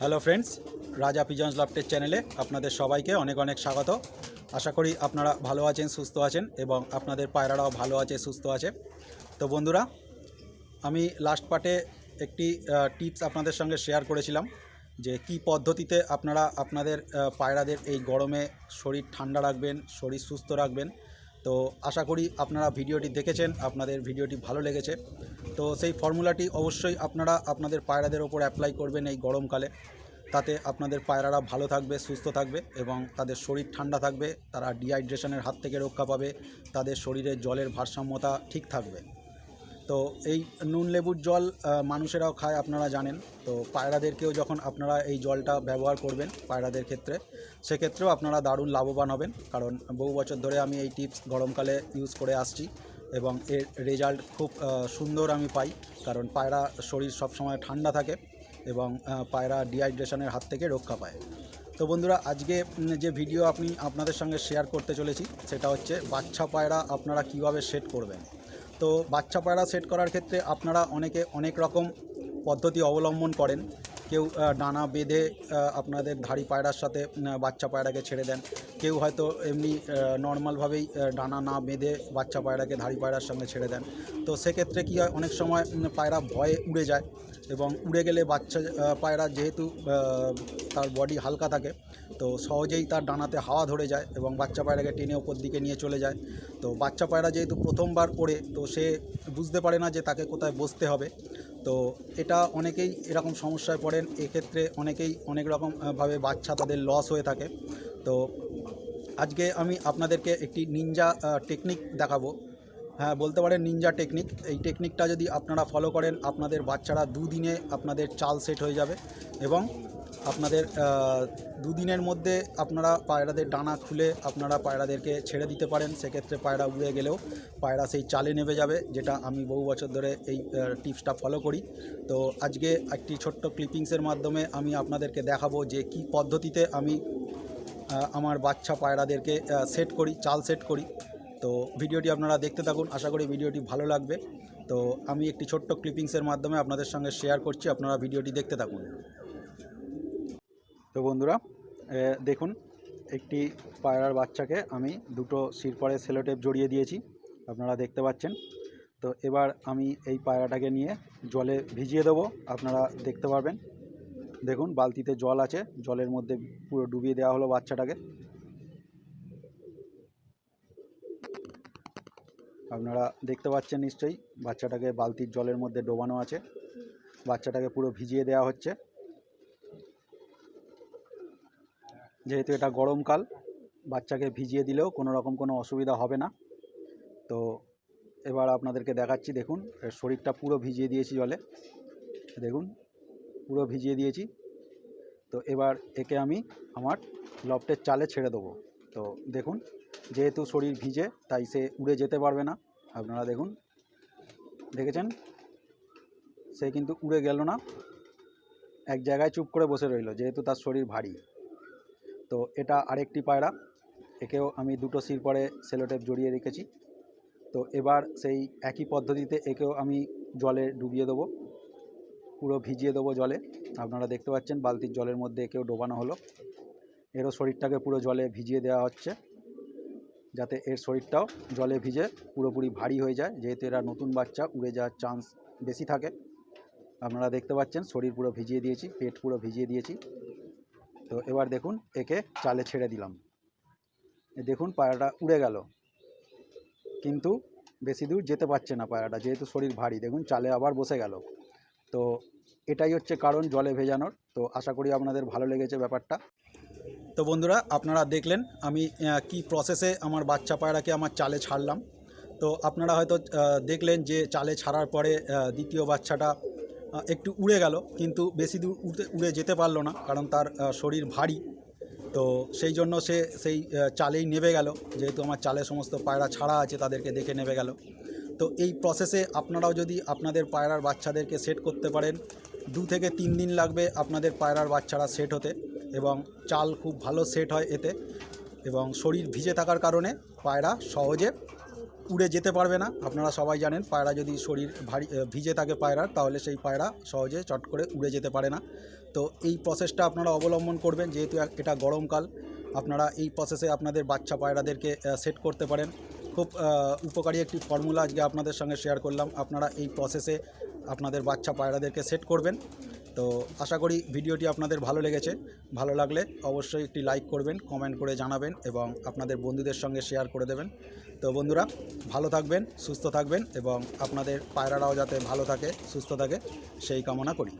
Hello friends Raja pigeons লফটের চ্যানেলে আপনাদের সবাইকে অনেক অনেক স্বাগত। আশা করি আপনারা ভালো আছেন, সুস্থ আছেন এবং আপনাদের পায়রারাও ভালো আছে, সুস্থ আছে। তো বন্ধুরা, আমি লাস্ট পার্টে একটি টিপস আপনাদের সঙ্গে শেয়ার করেছিলাম যে কি পদ্ধতিতে আপনারা আপনাদের পায়রাদের এই গরমে শরীর ঠান্ডা রাখবেন, শরীর সুস্থ রাখবেন। তো আশা করি আপনারা ভিডিওটি দেখেছেন, আপনাদের ভিডিওটি ভালো লেগেছে। তো সেই ফর্মুলাটি অবশ্যই আপনারা আপনাদের পায়রাদের ওপর অ্যাপ্লাই করবেন এই গরমকালে। তাতে আপনাদের পায়রারা ভালো থাকবে, সুস্থ থাকবে এবং তাদের শরীর ঠান্ডা থাকবে, তারা ডিহাইড্রেশনের হাত থেকে রক্ষা পাবে, তাদের শরীরে জলের ভারসাম্যতা ঠিক থাকবে। তো এই নুন লেবুর জল মানুষেরাও খায়, আপনারা জানেন। তো পায়রাদেরকেও যখন আপনারা এই জলটা ব্যবহার করবেন পায়রাদের ক্ষেত্রে, সেক্ষেত্রেও আপনারা দারুণ লাভবান হবেন। কারণ বহু বছর ধরে আমি এই টিপস গরমকালে ইউজ করে আসছি এবং এর রেজাল্ট খুব সুন্দর আমি পাই। কারণ পায়রা শরীর সবসময় ঠান্ডা থাকে এবং পায়রা ডিহাইড্রেশনের হাত থেকে রক্ষা পায়। তো বন্ধুরা, আজকে যে ভিডিও আপনি আপনাদের সঙ্গে শেয়ার করতে চলেছি, সেটা হচ্ছে বাচ্চা পায়রা আপনারা কীভাবে সেট করবেন। তো বাচ্চা পায়রা সেট করার ক্ষেত্রে আপনারা অনেকে অনেক রকম পদ্ধতি অবলম্বন করেন। কেউ ডানা বেঁধে আপনাদের ধাড়ি পায়রার সাথে বাচ্চা পায়রাকে ছেড়ে দেন। কেউ হয়তো এমনি নর্মালভাবেই ডানা না বেঁধে বাচ্চা পায়রাকে ধাড়ি পায়রার সঙ্গে ছেড়ে দেন। তো সেক্ষেত্রে কী হয়, অনেক সময় পায়রা ভয়ে উড়ে যায় এবং উড়ে গেলে বাচ্চা পায়রা যেহেতু তার বডি হালকা থাকে তো সহজেই তার ডানাতে হাওয়া ধরে যায় এবং বাচ্চা পায়রাকে টেনে ওপর দিকে নিয়ে চলে যায়। তো বাচ্চা পায়রা যেহেতু প্রথমবার পড়ে তো সে বুঝতে পারে না যে তাকে কোথায় বসতে হবে। তো এটা অনেকেই এরকম সমস্যায় পড়েন, এক্ষেত্রে অনেকেই অনেক রকমভাবে বাচ্চা তাদের লস হয়ে থাকে। তো আজকে আমি আপনাদেরকে একটি নিনজা টেকনিক দেখাবো। হ্যাঁ বলতে পারেন নিনজা টেকনিক এই টেকনিকটা যদি আপনারা ফলো করেন, আপনাদের বাচ্চারা দুদিনে আপনাদের চাল সেট হয়ে যাবে এবং আপনাদের দুদিনের মধ্যে আপনারা পায়রাদের ডানা খুলে আপনারা পায়রাদেরকে ছেড়ে দিতে পারেন। সেক্ষেত্রে পায়রা উড়ে গেলেও পায়রা সেই চালে নেমে যাবে, যেটা আমি বহু বছর ধরে এই টিপসটা ফলো করি। তো আজকে একটি ছোট্ট ক্লিপিংসের মাধ্যমে আমি আপনাদেরকে দেখাবো যে কি পদ্ধতিতে আমি আমার বাচ্চা পায়রাদেরকে সেট করি, চাল সেট করি। তো ভিডিওটি আপনারা দেখতে থাকুন, আশা করি ভিডিওটি ভালো লাগবে। তো আমি একটি ছোট্ট ক্লিপিংসের মাধ্যমে আপনাদের সঙ্গে শেয়ার করছি, আপনারা ভিডিওটি দেখতে থাকুন। তো বন্ধুরা দেখুন, একটি পায়রার বাচ্চাকে আমি দুটো শিরপরে সেলোটেপ জড়িয়ে দিয়েছি, আপনারা দেখতে পাচ্ছেন। তো এবার আমি এই পায়রাটাকে নিয়ে জলে ভিজিয়ে দেবো, আপনারা দেখতে পারবেন। দেখুন, বালতিতে জল আছে, জলের মধ্যে পুরো ডুবিয়ে দেওয়া হলো বাচ্চাটাকে। আপনারা দেখতে পাচ্ছেন নিশ্চয়ই, বাচ্চাটাকে বালতির জলের মধ্যে ডোবানো আছে। বাচ্চাটাকে পুরো ভিজিয়ে দেওয়া হচ্ছে। যেহেতু এটা গরমকাল, বাচ্চাকে ভিজিয়ে দিলেও কোনো রকম কোনো অসুবিধা হবে না। তো এবার আপনাদেরকে দেখাচ্ছি, দেখুন, এর শরীরটা পুরো ভিজিয়ে দিয়েছি জলে। দেখুন, পুরো ভিজিয়ে দিয়েছি। তো এবার একে আমি আমার লফটের চালে ছেড়ে দেবো। তো দেখুন, যেহেতু শরীর ভিজে, তাই সে উড়ে যেতে পারবে না। আপনারা দেখুন, দেখেছেন? সে কিন্তু উড়ে গেল না। এক জায়গায় চুপ করে বসে রইল, যেহেতু তার শরীর ভারী। তো এটা আরেকটি পায়রা। একেও আমি দুটো সির পরে সেলোটেপ জড়িয়ে রেখেছি। তো এবার সেই একই পদ্ধতিতে একেও আমি জলে ডুবিয়ে দেবো। পুরো ভিজিয়ে দেবো জলে। আপনারা দেখতে পাচ্ছেন বালতির জলের মধ্যে একেও ডোবানো হলো। এরও শরীরটাকে পুরো জলে ভিজিয়ে দেওয়া হচ্ছে। যাতে এর শরীরটাও জলে ভিজে পুরোপুরি ভারী হয়ে যায়। যেহেতু এরা নতুন বাচ্চা, উড়ে যাওয়ার চান্স বেশি থাকে। আপনারা দেখতে পাচ্ছেন শরীর পুরো ভিজিয়ে দিয়েছি, পেট পুরো ভিজিয়ে দিয়েছি। তো এবার দেখুন, একে চালে ছেড়ে দিলাম। দেখুন, পায়রাটা উড়ে গেল। কিন্তু বেশি দূর যেতে পারছে না পায়রাটা, যেহেতু শরীর ভারী। দেখুন, চালে আবার বসে গেল। তো এটাই হচ্ছে কারণ জলে ভেজানোর। তো আশা করি আপনাদের ভালো লেগেছে ব্যাপারটা। তো বন্ধুরা, আপনারা দেখলেন আমি কি প্রসেসে আমার বাচ্চা পায়রাকে আমার চালে ছাড়লাম। তো আপনারা হয়তো দেখলেন যে চালে ছাড়ার পরে দ্বিতীয় বাচ্চাটা একটু উড়ে গেল, কিন্তু বেশি দূর উড়তে, উড়ে যেতে পারল না, কারণ তার শরীর ভারী। তো সেই জন্য সে সেই চালেই নেবে গেল, যেহেতু আমার চালে সমস্ত পায়রা ছাড়া আছে, তাদেরকে দেখে নেবে গেল। তো এই প্রসেসে আপনারাও যদি আপনাদের পায়রার বাচ্চাদেরকে সেট করতে পারেন, দু থেকে তিন দিন লাগবে আপনাদের পায়রার বাচ্চারা সেট হতে এবং চাল খুব ভালো সেট হয় এতে এবং শরীর ভিজে থাকার কারণে পায়রা সহজে উড়ে যেতে পারবে না। আপনারা সবাই জানেন, পায়রা যদি শরীর ভারী ভিজে থাকে পায়রার, তাহলে সেই পায়রা সহজে চট করে উড়ে যেতে পারে না। তো এই প্রসেসটা আপনারা অবলম্বন করবেন, যেহেতু এটা গরমকাল। আপনারা এই প্রসেসে আপনাদের বাচ্চা পায়রাদেরকে সেট করতে পারেন। খুব উপকারী একটি ফর্মুলা আজকে আপনাদের সঙ্গে শেয়ার করলাম। আপনারা এই প্রসেসে আপনাদের বাচ্চা পায়রাদেরকে সেট করবেন। তো আশা করি ভিডিওটি আপনাদের ভালো লেগেছে। ভালো লাগলে অবশ্যই একটি লাইক করবেন, কমেন্ট করে জানাবেন এবং আপনাদের বন্ধুদের সঙ্গে শেয়ার করে দেবেন। তো বন্ধুরা, ভালো থাকবেন, সুস্থ থাকবেন এবং আপনাদের পায়রারাও যাতে ভালো থাকে, সুস্থ থাকে, সেই কামনা করি।